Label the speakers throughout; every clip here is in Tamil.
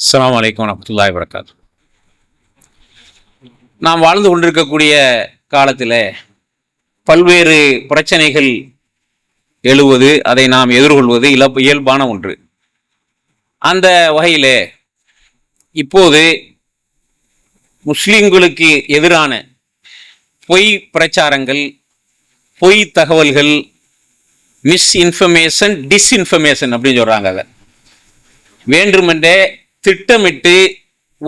Speaker 1: அஸ்லாம் வலைக்கம் வரமத்துல்லாஹி வரகாத்து நாம் வாழ்ந்து கொண்டிருக்கக்கூடிய காலத்தில் பல்வேறு பிரச்சனைகள் எழுவது அதை நாம் எதிர்கொள்வது இழப்பு இயல்பான ஒன்று. அந்த வகையில் இப்போது முஸ்லீம்களுக்கு எதிரான பொய் பிரச்சாரங்கள் பொய் தகவல்கள் மிஸ்இன்ஃபர்மேஷன் டிஸ்இன்ஃபர்மேஷன் அப்படின்னு சொல்கிறாங்க அதை. வேண்டுமென்றே திட்டமிட்டு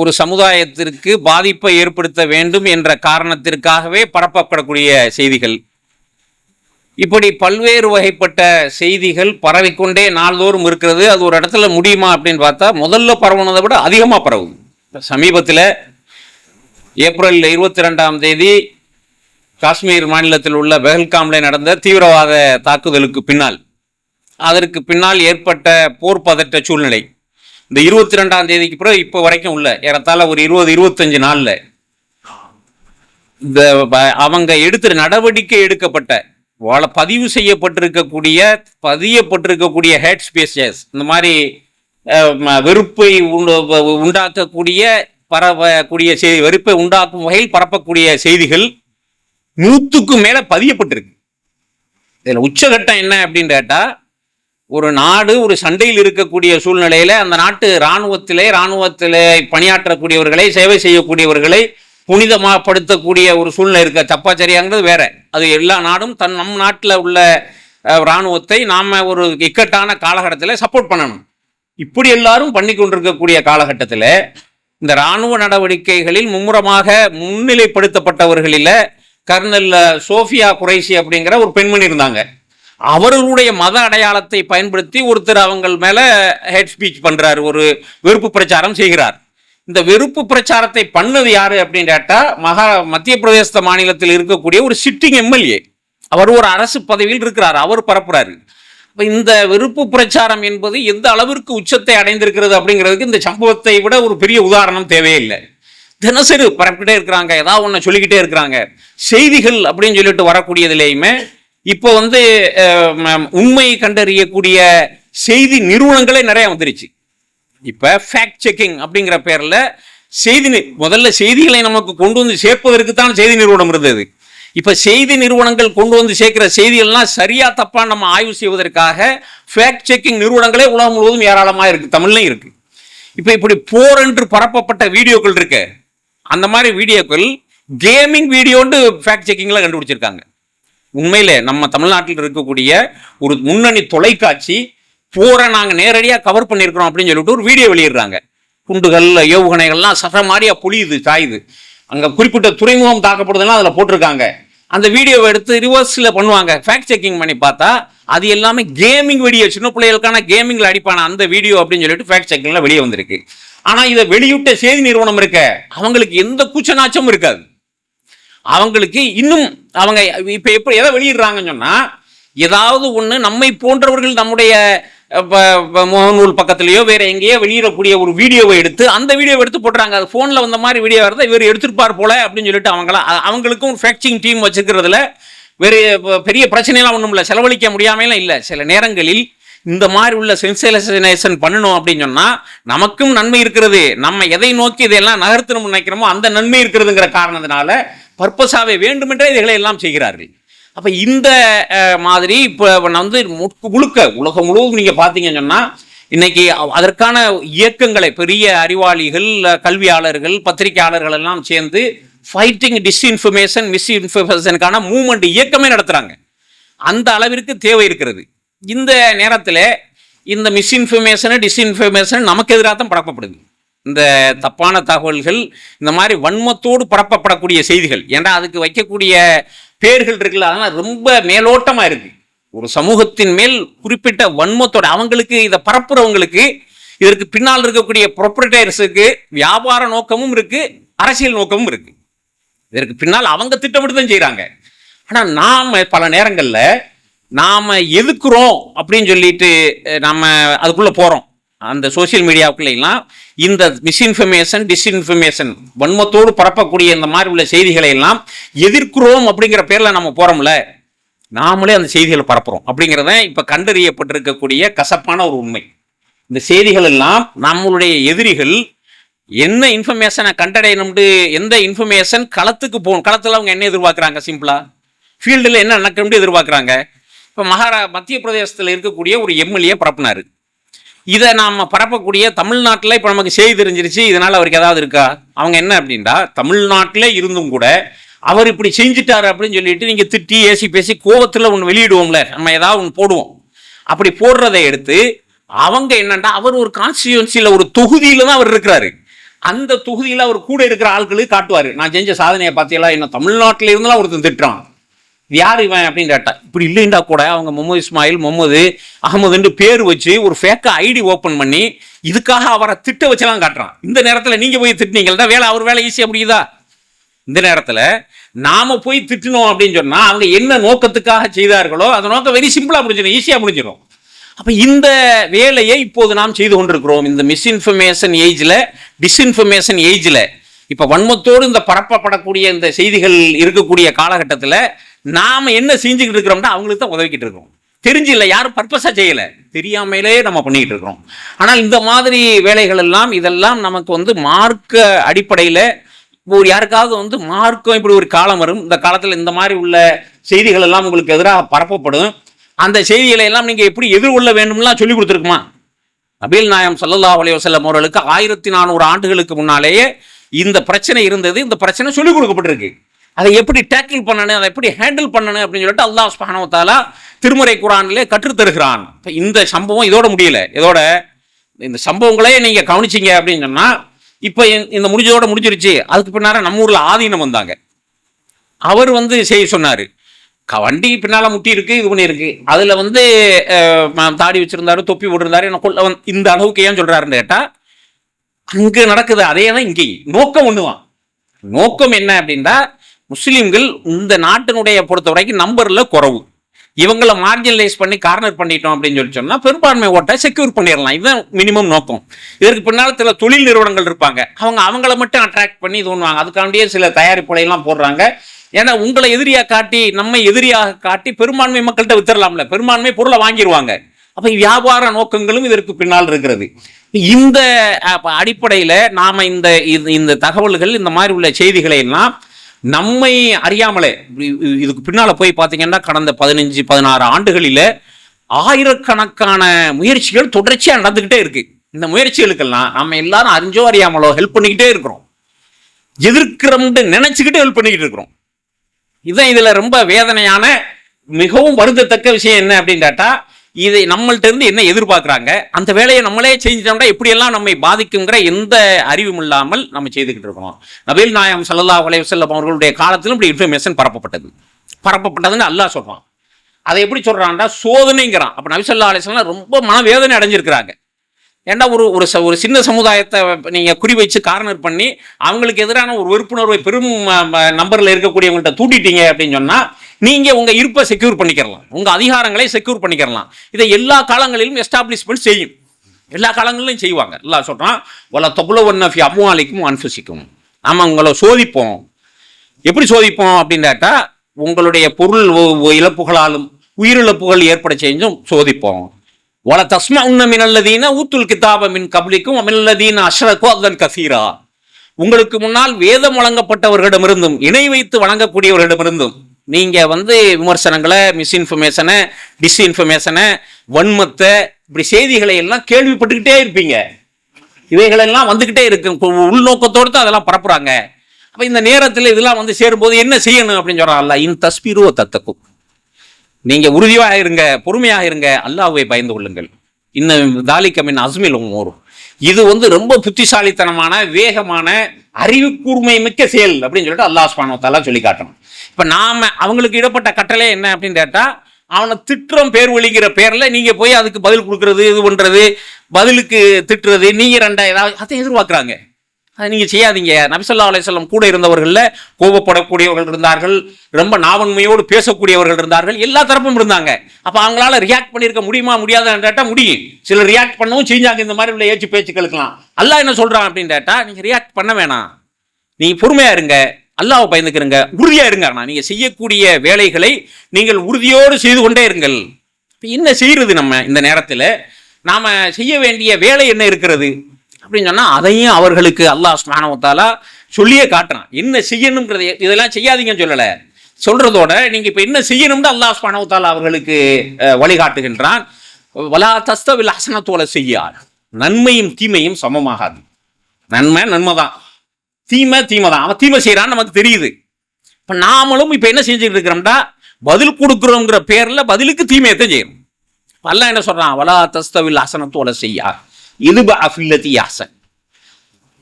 Speaker 1: ஒரு சமுதாயத்திற்கு பாதிப்பை ஏற்படுத்த வேண்டும் என்ற காரணத்திற்காகவே பரப்பப்படக்கூடிய செய்திகள். இப்படி பல்வேறு வகைப்பட்ட செய்திகள் பரவிக்கொண்டே நாள்தோறும் இருக்கிறது. அது ஒரு இடத்துல முடியுமா அப்படின்னு பார்த்தா முதல்ல பரவுனதை விட அதிகமாக பரவுது சமீபத்தில் ஏப்ரல் இருபத்தி ரெண்டாம் தேதி காஷ்மீர் மாநிலத்தில் உள்ள பெஹல்காமில் நடந்த தீவிரவாத தாக்குதலுக்கு பின்னால் அதற்கு பின்னால் ஏற்பட்ட போர் பதற்ற சூழ்நிலை. இந்த இருபத்தி ரெண்டாம் தேதிக்கு பிறகு இப்போ வரைக்கும் உள்ள ஏறத்தாழ ஒரு இருபது இருபத்தஞ்சு நாளில் இந்த அவங்க எடுத்த நடவடிக்கை எடுக்கப்பட்ட வள பதிவு செய்யப்பட்டிருக்கக்கூடிய பதியப்பட்டிருக்கக்கூடிய ஹேட் ஸ்பேசஸ் இந்த மாதிரி வெறுப்பை உண்டாக்கக்கூடிய பரவக்கூடிய செய்தி வெறுப்பை உண்டாக்கும் வகையில் பரப்பக்கூடிய செய்திகள் நூற்றுக்கும் மேலே பதியப்பட்டிருக்கு. இதில் உச்சகட்டம் என்ன அப்படின்னு கேட்டால் ஒரு நாடு ஒரு சண்டையில் இருக்கக்கூடிய சூழ்நிலையில் அந்த நாட்டு இராணுவத்திலே இராணுவத்திலே பணியாற்றக்கூடியவர்களை சேவை செய்யக்கூடியவர்களை புனிதமாகப்படுத்தக்கூடிய ஒரு சூழ்நிலை இருக்க தப்பா சரியாங்கிறது வேற. அது எல்லா நாடும் தன் நம் நாட்டில் உள்ள இராணுவத்தை நாம் ஒரு இக்கட்டான காலகட்டத்தில் சப்போர்ட் பண்ணணும். இப்படி எல்லாரும் பண்ணி கொண்டிருக்கக்கூடிய காலகட்டத்தில் இந்த இராணுவ நடவடிக்கைகளில் மும்முரமாக முன்னிலைப்படுத்தப்பட்டவர்களில் கர்னல் சோஃபியா குறைசி அப்படிங்கிற ஒரு பெண்மணி இருந்தாங்க. அவர்களுடைய மத அடையாளத்தை பயன்படுத்தி ஒருத்தர் அவங்கள் மேல ஹெட் ஸ்பீச் பண்றாரு ஒரு வெறுப்பு பிரச்சாரம் செய்கிறார். இந்த வெறுப்பு பிரச்சாரத்தை பண்ணது யாரு அப்படின்னு கேட்டா மகா மத்திய பிரதேச மாநிலத்தில் இருக்கக்கூடிய ஒரு சிட்டிங் எம்எல்ஏ. அவர் ஒரு அரசு பதவியில் இருக்கிறார் அவர் பரப்புறாரு. இந்த வெறுப்பு பிரச்சாரம் என்பது எந்த அளவிற்கு உச்சத்தை அடைந்திருக்கிறது அப்படிங்கிறதுக்கு இந்த சம்பவத்தை விட ஒரு பெரிய உதாரணம் தேவையில்லை. தினசரி பரப்பிட்டே இருக்கிறாங்க ஏதாவது ஒன்று சொல்லிக்கிட்டே இருக்கிறாங்க. செய்திகள் அப்படின்னு சொல்லிட்டு வரக்கூடியதுலேயுமே இப்போ வந்து உண்மையை கண்டறியக்கூடிய செய்தி நிறுவனங்களே நிறைய வந்துருச்சு. இப்போ ஃபேக்ட் செக்கிங் அப்படிங்கிற பேரில் செய்தி முதல்ல செய்திகளை நமக்கு கொண்டு வந்து சேர்ப்பதற்கு தான் செய்தி நிறுவனம் இருந்தது. இப்போ செய்தி நிறுவனங்கள் கொண்டு வந்து சேர்க்கிற செய்திகள்லாம் சரியா தப்பா நம்ம ஆய்வு செய்வதற்காக ஃபேக்ட் செக்கிங் நிறுவனங்களே உலகம் முழுவதும் ஏராளமாக இருக்குது தமிழ்லையும் இருக்குது இப்போ இப்படி போர் என்று பரப்பப்பட்ட வீடியோக்கள் இருக்கு. அந்த மாதிரி வீடியோக்கள் கேமிங் வீடியோன்னு ஃபேக்ட் செக்கிங்கில் கண்டுபிடிச்சிருக்காங்க. உண்மையிலே நம்ம தமிழ்நாட்டில் இருக்கக்கூடிய ஒரு முன்னணி தொலைக்காட்சி போரை நாங்கள் நேரடியாக கவர் பண்ணியிருக்கிறோம் அப்படின்னு சொல்லிட்டு ஒரு வீடியோ வெளியிடுறாங்க. குண்டுகள் ஏவுகணைகள்லாம் சட்டமாரியா பொழியுது சாயுது. அங்கே குறிப்பிட்ட துறைமுகம் தாக்கப்படுதுன்னா அதில் போட்டிருக்காங்க. அந்த வீடியோவை எடுத்து ரிவர்ஸில் பண்ணுவாங்க. ஃபேக்ட் செக்கிங் பண்ணி பார்த்தா அது எல்லாமே கேமிங் வீடியோ சின்ன பிள்ளைகளுக்கான கேமிங்கில் அடிப்பான அந்த வீடியோ அப்படின்னு சொல்லிட்டு ஃபேக்ட் செக்கிங்கில் வெளியே வந்திருக்கு. ஆனால் இதை வெளியிட்ட செய்தி நிறுவனம் இருக்க. அவங்களுக்கு எந்த கூச்சநாச்சமும் இருக்காது. அவங்களுக்கு இன்னும் அவங்க இப்போ எப்படி எதை வெளியிடுறாங்கன்னு சொன்னால் ஏதாவது ஒன்று நம்மை போன்றவர்கள் நம்முடைய முகநூல் பக்கத்துலேயோ வேற எங்கேயோ வெளியிடக்கூடிய ஒரு வீடியோவை எடுத்து அந்த வீடியோவை எடுத்து போட்டுறாங்க. அது ஃபோனில் வந்த மாதிரி வீடியோ வரதை இவர் எடுத்திருப்பார் போல அப்படின்னு சொல்லிட்டு அவங்களாம் அவங்களுக்கும் ஃபேக்சிங் டீம் வச்சுக்கிறதுல வேறு பெரிய பிரச்சனைலாம் ஒன்றும் இல்லை. செலவழிக்க முடியாமலாம் இல்லை. சில நேரங்களில் இந்த மாதிரி உள்ள சென்சலைசேஷன் பண்ணணும் அப்படின்னு சொன்னால் நமக்கும் நன்மை இருக்கிறது. நம்ம எதை நோக்கி இதெல்லாம் நகர்த்தணும்னு நினைக்கிறோமோ அந்த நன்மை இருக்கிறதுங்கிற காரணத்தினால பர்பஸாகவே வேண்டுமென்றே இதைகளை எல்லாம் செய்கிறார்கள். அப்போ இந்த மாதிரி இப்போ நான் வந்து முழுக்க முழுக்க உலகம் முழுவதும் நீங்கள் பார்த்தீங்கன்னு சொன்னால் இன்னைக்கு அதற்கான இயக்கங்களை பெரிய அறிவாளிகள் கல்வியாளர்கள் பத்திரிகையாளர்கள் எல்லாம் சேர்ந்து ஃபைட்டிங் டிஸ்இன்ஃபர்மேஷன் மிஸ்இன்ஃபர்மேஷனுக்கான மூவ்மெண்ட் இயக்கமே நடத்துகிறாங்க அந்த அளவிற்கு தேவை இருக்கிறது. இந்த நேரத்தில் இந்த மிஸ்இன்ஃபர்மேஷனு டிஸ்இன்ஃபர்மேஷன் நமக்கு எதிராக தான் பழக்கப்படுது இந்த தப்பான தகவல்கள் இந்த மாதிரி வன்மத்தோடு பரப்பப்படக்கூடிய செய்திகள். ஏன்னா அதுக்கு வைக்கக்கூடிய பேர்கள் இருக்குல்ல அதெல்லாம் ரொம்ப மேலோட்டமாக இருக்குது ஒரு சமூகத்தின் மேல் குறிப்பிட்ட வன்மத்தோட அவங்களுக்கு இதை பரப்புறவங்களுக்கு இதற்கு பின்னால் இருக்கக்கூடிய ப்ரொப்ரேட்டர்ஸுக்கு வியாபார நோக்கமும் இருக்குது அரசியல் நோக்கமும் இருக்குது இதற்கு பின்னால் அவங்க திட்டமிட்டு தான் செய்கிறாங்க ஆனால் நாம் பல நேரங்களில் நாம் எதுக்குறோம் அப்படின்னு சொல்லிட்டு நாம் அதுக்குள்ளே போகிறோம் அந்த சோஷியல் மீடியாவுக்குள்ளெல்லாம் இந்த மிஸ்இன்ஃபர்மேஷன் டிஸ்இன்ஃபர்மேஷன் வன்மத்தோடு பரப்பக்கூடிய இந்த மாதிரி உள்ள செய்திகளை எல்லாம் எதிர்க்கிறோம் அப்படிங்கிற பேரில் நம்ம போகிறோம்ல நாமளே அந்த செய்திகளை பரப்புகிறோம் அப்படிங்கிறத இப்போ கண்டறியப்பட்டிருக்கக்கூடிய கசப்பான ஒரு உண்மை. இந்த செய்திகள் எல்லாம் நம்மளுடைய எதிரிகள் என்ன இன்ஃபர்மேஷனை கண்டடையணும்னு எந்த இன்ஃபர்மேஷன் களத்துக்கு போகணும் களத்தில் அவங்க என்ன எதிர்பார்க்குறாங்க சிம்பிளாக ஃபீல்டில் என்ன நடக்கணும்னு எதிர்பார்க்குறாங்க? இப்போ மகாரா மத்திய பிரதேசத்தில் இருக்கக்கூடிய ஒரு எம்எல்ஏ பரப்புனாரு. இதை நாம் பரப்பக்கூடிய தமிழ்நாட்டில் இப்போ நமக்கு செய்தி தெரிஞ்சிருச்சு இதனால் அவருக்கு ஏதாவது இருக்கா? அவங்க என்ன அப்படின்னா தமிழ்நாட்டில் இருந்தும் கூட அவர் இப்படி செஞ்சுட்டார் அப்படின்னு சொல்லிட்டு நீங்கள் திட்டி ஏசி பேசி கோவத்தில் ஒன்று வெளியிடுவோம்ல நம்ம ஏதாவது ஒன்று போடுவோம். அப்படி போடுறதை எடுத்து அவங்க என்னன்னா அவர் ஒரு கான்ஸ்டியூன்சியில் ஒரு தொகுதியில் தான் அவர் இருக்கிறாரு. அந்த தொகுதியில் அவர் கூட இருக்கிற ஆட்களுக்கு காட்டுவார். நான் செஞ்ச சாதனையை பார்த்தீங்களா என்ன தமிழ்நாட்டில் இருந்தெல்லாம் ஒருத்தன் திட்டுறான். யார் இவன் அப்படின்னு கேட்டான் இப்படி இல்லைண்டா கூட அவங்க முகமது இஸ்மாயில் முகமது அகமதுன்னு பேர் வச்சு ஒரு ஃபேக்காக ஐடி ஓப்பன் பண்ணி இதுக்காக அவரை திட்ட வச்செல்லாம் காட்டுறான். இந்த நேரத்தில் நீங்கள் போய் திட்டினீங்கள்டா வேலை அவர் வேலை ஈஸியாக முடியுதா? இந்த நேரத்தில் நாம போய் திட்டினோம் அப்படின்னு சொன்னால் அவங்க என்ன நோக்கத்துக்காக செய்தார்களோ அந்த நோக்கம் வெரி சிம்பிளாக முடிஞ்சிடும் ஈஸியாக முடிஞ்சிடும். அப்போ இந்த வேலையை இப்போது நாம் செய்து கொண்டிருக்கிறோம். இந்த மிஸ்இன்ஃபர்மேஷன் ஏஜில் டிஸ்இன்ஃபர்மேஷன் ஏஜில் இப்போ வன்மத்தோடு இந்த பரப்பப்படக்கூடிய இந்த செய்திகள் இருக்கக்கூடிய காலகட்டத்தில் நாம் என்ன செஞ்சுக்கிட்டு இருக்கிறோம்னா அவங்களுக்கு தான் உதவிக்கிட்டு இருக்கோம். தெரிஞ்சு இல்லை யாரும் பர்பஸாக செய்யலை. தெரியாமலே நம்ம பண்ணிக்கிட்டு இருக்கிறோம். ஆனால் இந்த மாதிரி வேலைகள் எல்லாம் இதெல்லாம் நமக்கு வந்து மார்க்க அடிப்படையில் ஒரு யாருக்காவது வந்து மார்க்கம் இப்படி ஒரு காலம் வரும். இந்த காலத்தில் இந்த மாதிரி உள்ள செய்திகள் எல்லாம் உங்களுக்கு எதிராக பரப்பப்படும். அந்த செய்திகளை எல்லாம் நீங்கள் எப்படி எதிர்கொள்ள வேண்டும்லாம் சொல்லி கொடுத்துருக்குமா? நபீல் நாயம் சல்லல்லா அலைஹி வஸல்லம் அவர்களுக்கு ஆயிரத்தி நானூறு ஆண்டுகளுக்கு முன்னாலேயே இந்த பிரச்சனை இருந்தது. இந்த பிரச்சனை சொல்லிக் கொடுக்கப்பட்டிருக்கு. அதை எப்படி டேக்கிள் பண்ணணும் அதை எப்படி ஹேண்டில் பண்ணணும் அப்படின்னு சொல்லிட்டு அல்லாஹ் சுப்ஹானஹு திருமுறை திருமறை குரானிலே கற்றுத்தருகிறான் இந்த சம்பவம் இதோட முடியல. இதோட இந்த சம்பவங்களே நீங்கள் கவனிச்சீங்க அப்படின்னு சொன்னால் இப்போ இந்த முடிஞ்சதோட முடிஞ்சிருச்சு. அதுக்கு பின்னால் நம்ம ஊரில் ஆதீனம் வந்தாங்க. அவர் வந்து செய்ய சொன்னார். க- வண்டி பின்னால் முட்டி இருக்கு இது பண்ணியிருக்கு அதில் வந்து தாடி வச்சிருந்தாரு தொப்பி போட்டிருந்தாரு என்ன கொள்ள வந் இந்த அளவுக்கு ஏன் சொல்கிறாருன்னு கேட்டால் அங்கே நடக்குது அதே தான் இங்கேயும். நோக்கம் ஒன்றுவான் நோக்கம் என்ன அப்படின்னா முஸ்லீம்கள் இந்த நாட்டினுடைய பொறுத்த வரைக்கும் நம்பர்ல குறவு. இவங்களை மார்ஜினலைஸ் பண்ணி கார்னர் பண்ணிட்டோம் அப்படின்னு சொல்லி சொன்னா பெரும்பான்மை ஓட்டை செக்யூர் பண்ணிடலாம். இதுதான் மினிமம் நோக்கம். இதற்கு பின்னால் சில தொழில் நிறுவனங்கள் இருப்பாங்க. அவங்க அவங்கள மட்டும் அட்ராக்ட் பண்ணி இது பண்ணுவாங்க. அதுக்காண்டியே சில தயாரிப்புகளை எல்லாம் போடுறாங்க. ஏன்னா உங்களை எதிரியா காட்டி நம்ம எதிரியாக காட்டி பெரும்பான்மை மக்கள்கிட்ட வித்துடலாம்ல. பெரும்பான்மை பொருளை வாங்கிடுவாங்க. அப்ப வியாபார நோக்கங்களும் இதற்கு பின்னால் இருக்கிறது. இந்த அடிப்படையில் அடிப்படையில நாம இந்த இது- இந்த தகவல்கள் இந்த மாதிரி உள்ள செய்திகளை எல்லாம் நம்மை அறியாமலே இது- இதுக்கு பின்னால் போய் பார்த்தீங்கன்னா கடந்த பதினஞ்சு பதினாறு ஆண்டுகளில் ஆயிரக்கணக்கான முயற்சிகள் தொடர்ச்சியாக நடந்துக்கிட்டே இருக்கு. இந்த முயற்சிகளுக்கெல்லாம் நம்ம எல்லாரும் அறிஞ்சோ அறியாமலோ ஹெல்ப் பண்ணிக்கிட்டே இருக்கிறோம். எதிர்க்கிறோம்னு நினைச்சுக்கிட்டு ஹெல்ப் பண்ணிக்கிட்டு இருக்கிறோம். இதுதான் இதில் ரொம்ப வேதனையான மிகவும் வருந்தத்தக்க விஷயம் என்ன அப்படின்னு கேட்டால் இதை நம்மள்ட்ட இருந்து என்ன எதிர்பார்க்குறாங்க? அந்த வேலையை நம்மளே செஞ்சிட்டோம்னா எப்படியெல்லாம் நம்மை பாதிக்குங்கிற எந்த அறிவும் இல்லாமல் நம்ம செய்துக்கிட்டு இருக்கோம் நபீல் நாயம் சல்லா அலைஹி அவர்களுடைய காலத்திலும் இப்படி இன்ஃபர்மேஷன் பரப்பப்பட்டது. பரப்பப்பட்டதுன்னு அல்லாஹ் சொல்கிறான் அதை எப்படி சொல்கிறான்டா சோதனைங்கிறான். அப்போ நபிசல்லா ஸல்லல்லாஹு ரொம்ப மனவேதனை அடைஞ்சிருக்கிறாங்க. ஏன்னா ஒரு ஒரு ச- ஒரு சின்ன சமுதாயத்தை நீங்கள் குறி வச்சு கார்னர் பண்ணி அவங்களுக்கு எதிரான ஒரு வெறுப்புணர்வை பெரும் நம்பரில் இருக்கக்கூடியவங்கள்ட்ட தூட்டிட்டீங்க அப்படின்னு சொன்னால் நீங்கள் உங்கள் இருப்பை செக்யூர் பண்ணிக்கிறலாம். உங்கள் அதிகாரங்களை செக்யூர் பண்ணிக்கிறலாம். இதை எல்லா காலங்களிலும் எஸ்டாப்ளிஷ்மெண்ட் செய்யும். எல்லா காலங்களிலும் செய்வாங்க. எல்லாம் சொல்கிறான் வல தொப்புல ஒன்ன ஃபி அம்மாலிக்கும் அன்ஃபுசிக்கும். நாம் உங்களை சோதிப்போம். எப்படி சோதிப்போம் அப்படின்னு கேட்டால் உங்களுடைய பொருள் ஒ- இழப்புகளாலும் உயிரிழப்புகள் ஏற்பட செஞ்சும் சோதிப்போம். வல தஸ்மா உன்ன மினல்லதீன ஊத்துல் கிதாப மின் கபலிக்கும் அமினல்லதீன அஷ்ரகோ அதன் கசீரா. உங்களுக்கு முன்னால் வேதம் வழங்கப்பட்டவர்களிடமிருந்தும் இணை வைத்து வழங்கக்கூடியவர்களிடமிருந்தும் நீங்கள் வந்து விமர்சனங்களை மிஸ்இன்ஃபர்மேஷனை டிஸ்இன்ஃபர்மேஷனை வன்மத்தை இப்படி செய்திகளை எல்லாம் கேள்விப்பட்டுக்கிட்டே இருப்பீங்க. இவைகளெல்லாம் வந்துக்கிட்டே இருக்கு. உள்நோக்கத்தோடு தான் அதெல்லாம் பரப்புகிறாங்க அப்போ இந்த நேரத்தில் இதெல்லாம் வந்து சேரும்போது என்ன செய்யணும் அப்படின்னு சொல்கிறான்ல இன் தஸ்பீரோ தத்தக்கும். நீங்கள் உறுதியாக இருங்க பொறுமையாக இருங்க அல்லாஹ்வை பயந்து கொள்ளுங்கள். இன்னும் தாலிக்கமின் அஸ்மில் ஓரும் இது வந்து ரொம்ப புத்திசாலித்தனமான வேகமான அறிவு கூர்மை மிக்க செயல் அப்படின்னு சொல்லிட்டு அல்லாஹ் சுப்ஹானஹு சொல்லி காட்டணும் இப்போ நாம அவங்களுக்கு இடப்பட்ட கட்டளை என்ன அப்படின்னு கேட்டால் அவனை திட்டுறோம் பேர் ஒழிக்கிற பேரில் நீங்கள் போய் அதுக்கு பதில் கொடுக்குறது இது பண்ணுறது பதிலுக்கு திட்டுறது நீங்கள் ரெண்டா ஏதாவது அதை எதிர்பார்க்குறாங்க. அதை நீங்கள் செய்யாதீங்க. நபிசல்லா அலையம் கூட இருந்தவர்களில் கோபப்படக்கூடியவர்கள் இருந்தார்கள் ரொம்ப நாவன்மையோடு பேசக்கூடியவர்கள் இருந்தார்கள் எல்லா தரப்பும் இருந்தாங்க. அப்போ அவங்களால ரியாக்ட் பண்ணியிருக்க முடியுமா முடியாதான்னு கேட்டால் முடியும். சிலர் ரியாக்ட் பண்ணவும் செஞ்சாங்க இந்த மாதிரி உள்ள ஏச்சு பேச்சுக்களுக்கெல்லாம் அல்லாஹ் என்ன சொல்கிறான் அப்படின்னு கேட்டால் நீங்கள் ரியாக்ட் பண்ண வேணாம். நீங்கள் பொறுமையாக இருங்க அல்லாவை பயந்துக்கிறங்க உறுதியாக இருங்க ஆனா நீங்கள் செய்யக்கூடிய வேலைகளை நீங்கள் உறுதியோடு செய்து கொண்டே இருங்கள். இப்போ என்ன செய்கிறது நம்ம இந்த நேரத்தில்? நாம் செய்ய வேண்டிய வேலை என்ன இருக்கிறது? அப்படின்னு சொன்னால் அதையும் அவர்களுக்கு அல்லாஹ் ஸ்மானவத்தாலா சொல்லியே காட்டுறான். என்ன செய்யணுங்கிறத இதெல்லாம் செய்யாதீங்கன்னு சொல்லலை. சொல்கிறதோட நீங்கள் இப்போ என்ன செய்யணும்னு அல்லாஹ் ஸ்மானவத்தாலா அவர்களுக்கு வழிகாட்டுகின்றான். வலா தஸ்தவில் அசனத்தோலை செய்யார் நன்மையும் தீமையும் சமமாகாது. நன்மை நன்மை தான். தீமை தீமை தான். அவன் தீமை செய்கிறான்னு நமக்கு தெரியுது. இப்போ நாமளும் இப்போ என்ன செஞ்சுட்டு இருக்கிறோம்டா பதில் கொடுக்குறோங்கிற பேரில் பதிலுக்கு தீமையத்தை செய்யணும். அல்லாஹ் என்ன சொல்கிறான் வலா தஸ்தவில் அசனத்தோலை செய்யார் இது அஃபில்லதி யாசன்.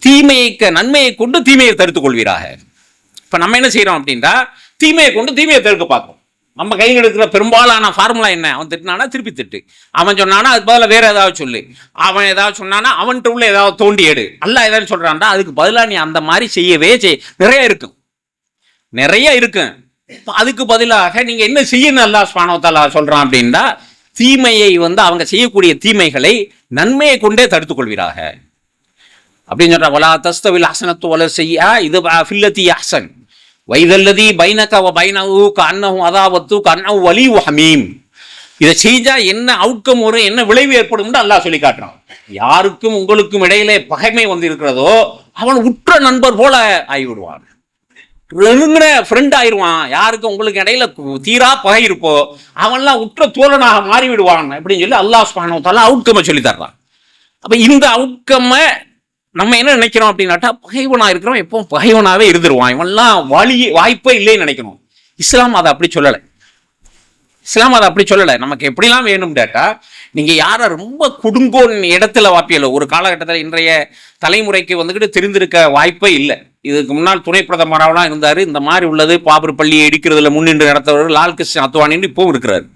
Speaker 1: தீமையை நன்மையை கொண்டு தீமையை தடுத்துக் கொள்வீராக. இப்ப நம்ம என்ன செய்கிறோம் அப்படின்னா தீமையை கொண்டு தீமையை தடுக்க பார்ப்போம் நம்ம கையில் எடுக்கிற பெரும்பாலான ஃபார்முலா என்ன? அவன் திட்டினானா திருப்பி திட்டு. அவன் சொன்னானா அது பதிலாக வேற ஏதாவது சொல்லு. அவன் ஏதாவது சொன்னானா அவன்கிட்ட உள்ள ஏதாவது தோண்டி எடு. அல்ல ஏதாவது சொல்றான்டா அதுக்கு பதிலாக நீ அந்த மாதிரி செய்யவே செய். நிறைய இருக்கும். நிறைய இருக்கும். அதுக்கு பதிலாக நீங்க என்ன செய்யணும் அல்லா சுப்ஹானஹு சொல்கிறான் சொல்றான் அப்படின்னா தீமையை வந்து அவங்க செய்யக்கூடிய தீமைகளை நன்மையை கொண்டே தடுத்துக் கொள்வீராக. அப்படின்னு சொல்றா வலா தஸ்தவில் ஹசனத்து வல செய்யா இது ஃபில்லதி வைதல்லதி பைனக பைனவு பைனஹு அதாவத்து கண்ணவு வலி ஹமீம். இதை செஞ்சா என்ன அவுட்கம் வரும் என்ன விளைவு ஏற்படும் அல்லாஹ் சொல்லி காட்டுறான். யாருக்கும் உங்களுக்கும் இடையிலே பகைமை வந்து இருக்கிறதோ அவன் உற்ற நண்பர் போல ஆகிவிடுவான். நெருங்கின ஃப்ரெண்ட் ஆயிடுவான் யாருக்கு? உங்களுக்கு இடையில தீரா பகை இருப்போ அவன்லாம் உற்ற தோழனாக மாறி விடுவான் அப்படின்னு சொல்லி அல்லாஹ் சுப்ஹானஹு அவுட்கம்மை சொல்லி தர்றான். அப்போ இந்த அவுட்கம்மை நம்ம என்ன நினைக்கிறோம் அப்படின்னாட்டா பகைவனாக இருக்கிறோம் எப்பவும் பகைவனாகவே இருந்துருவான். இவன்லாம் வழி வாய்ப்பே இல்லைன்னு நினைக்கணும். இஸ்லாம் அதை அப்படி சொல்லலை. இஸ்லாம் அதை அப்படி சொல்லலை. நமக்கு எப்படிலாம் வேணும் டேட்டா நீங்கள் யாரை ரொம்ப குடுங்கோன் இடத்துல வாப்பியல ஒரு காலகட்டத்தில் இன்றைய தலைமுறைக்கு வந்துக்கிட்டு தெரிந்திருக்க வாய்ப்பே இல்லை. இதுக்கு முன்னால் துணை பிரதமராகலாம் இருந்தார். இந்த மாதிரி உள்ளது பாபர் பள்ளியை இடிக்கிறதுல முன்னின்று நடத்தவர் லால் கிருஷ்ணன் அத்வானின்னு இப்போவும் இருக்கிறார்.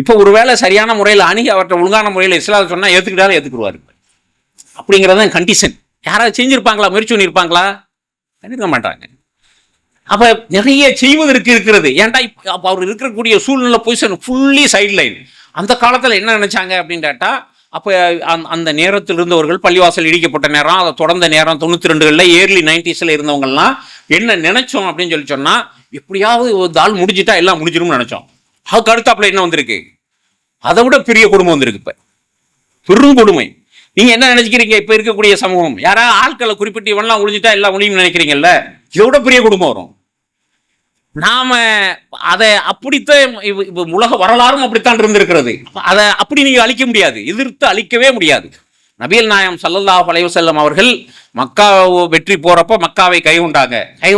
Speaker 1: இப்போ ஒருவேளை சரியான முறையில் அணுகி அவர்கிட்ட ஒழுங்கான முறையில் இஸ்லாத சொன்னால் ஏற்றுக்கிட்டாலும் ஏற்றுக்குருவார் அப்படிங்கிறது தான் கண்டிஷன் யாராவது செஞ்சுருப்பாங்களா முயற்சி பண்ணியிருப்பாங்களா பண்ணிருக்க மாட்டாங்க. அப்போ நிறைய செய்வதற்கு இருக்கிறது. ஏன்டா இப்போ அவர் இருக்கக்கூடிய சூழ்நிலை பொசிஷன் ஃபுல்லி சைட் லைன் அந்த காலத்தில் என்ன நினைச்சாங்க அப்படின்னு கேட்டால் அப்போ அந்த- அந்த நேரத்தில் இருந்தவர்கள் பள்ளிவாசல் இடிக்கப்பட்ட நேரம் அதை தொடர்ந்த நேரம் தொண்ணூற்றி ரெண்டுகளில் ஏர்லி நைன்டிஸில் இருந்தவங்கலாம் என்ன நினைச்சோம் அப்படின்னு சொல்லி சொன்னால் எப்படியாவது ஒரு தாள் முடிஞ்சிட்டா எல்லாம் முடிஞ்சிடும்னு நினைச்சோம். அதுக்கு அடுத்தாப்புல என்ன வந்திருக்கு? அதை விட பெரிய குடும்பம் வந்திருக்கு இப்போ. பெரும் கொடுமை. நீங்கள் என்ன நினைச்சிக்கிறீங்க? இப்போ இருக்கக்கூடிய சமூகம். யாரா ஆட்களை குறிப்பிட்டு இவன்லாம் ஒழிஞ்சிட்டா எல்லாம் முடியும்னு நினைக்கிறீங்கல்ல? இதை விட பெரிய குடும்பம் வரும். நாம அதை அப்படித்தான் இவ்- உலக வரலாறும் அப்படித்தான் இருந்திருக்கிறது. அதை அப்படி நீங்க அழிக்க முடியாது. எதிர்த்து அழிக்கவே முடியாது. நபியல் நாயம் சல்லல்லா அலைஹி அவர்கள் மக்கா வெற்றி போறப்ப மக்காவை கை கொண்டாங்க கை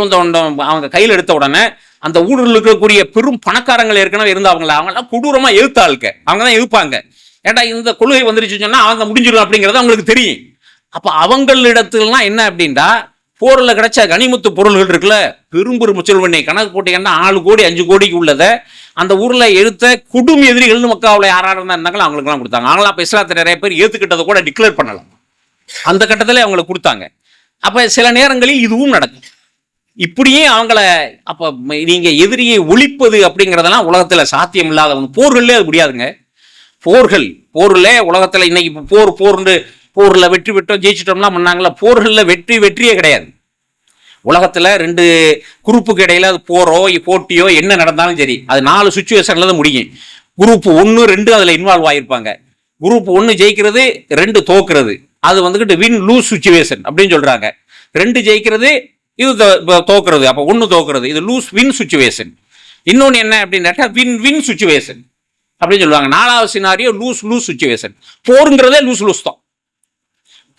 Speaker 1: அவங்க கையில் எடுத்த உடனே அந்த ஊரில் இருக்கக்கூடிய பெரும் பணக்காரங்கள் ஏற்கனவே இருந்தவங்கள அவங்களாம் கொடூரமா எழுத்தாளுக்க அவங்க தான் எழுப்பாங்க. ஏன்டா இந்த கொள்கை வந்துருச்சுன்னு சொன்னா அவங்க முடிஞ்சிடும் அப்படிங்கிறது அவங்களுக்கு தெரியும். அப்ப அவங்களிடத்துலாம் என்ன அப்படின்னா போரில் கிடைச்ச கனிமுத்து பொருள்கள் இருக்குல்ல பெரும்பெரும் செல்வனை கணக்கு போட்டீங்கன்னா நாலு கோடி அஞ்சு கோடிக்கு உள்ளதை. அந்த ஊரில் எடுத்த குடும் எதிரிகள்னு மக்காவில் யாரா இருந்தா இருந்தாங்களோ அவங்களுக்குலாம் கொடுத்தாங்க. அவங்களாம் இப்போ இஸ்லாத்தில் நிறைய பேர் ஏற்றுக்கிட்டதை கூட டிக்ளேர் பண்ணலாம். அந்த கட்டத்திலே அவங்களுக்கு கொடுத்தாங்க. அப்போ சில நேரங்களில் இதுவும் நடக்கும். இப்படியே அவங்கள அப்போ நீங்கள் எதிரியை ஒழிப்பது அப்படிங்கிறதெல்லாம் உலகத்தில் சாத்தியம் இல்லாத ஒண்ணு. அது முடியாதுங்க. போர்கள் போரில் உலகத்தில் இன்னைக்கு போர் போர்னு போரில் வெற்றி பெற்றோம் ஜெயிச்சிட்டோம்லாம் பண்ணாங்களா போர்களில் வெற்றி வெற்றியே கிடையாது. உலகத்தில் ரெண்டு குரூப்புக்கு இடையில அது போரோ போட்டியோ என்ன நடந்தாலும் சரி அது நாலு சுச்சுவேஷனில் தான் முடியும். குரூப் ஒன்று ரெண்டு அதில் இன்வால்வ் ஆகியிருப்பாங்க குரூப் ஒன்று ஜெயிக்கிறது ரெண்டு தோக்குறது. அது வந்துக்கிட்டு வின் லூஸ் சுச்சுவேஷன் அப்படின்னு சொல்கிறாங்க ரெண்டு ஜெயிக்கிறது இது தோ- தோக்குறது. அப்போ ஒன்று தோக்குறது இது லூஸ் வின் சுச்சுவேஷன் இன்னொன்று என்ன அப்படின்னாக்கா வின் வின் சுச்சுவேஷன் அப்படின்னு சொல்லுவாங்க. நாலாவது சினாரியோ லூஸ் லூஸ் சுச்சுவேஷன் போருங்கிறதே லூஸ் லூஸ் தான்.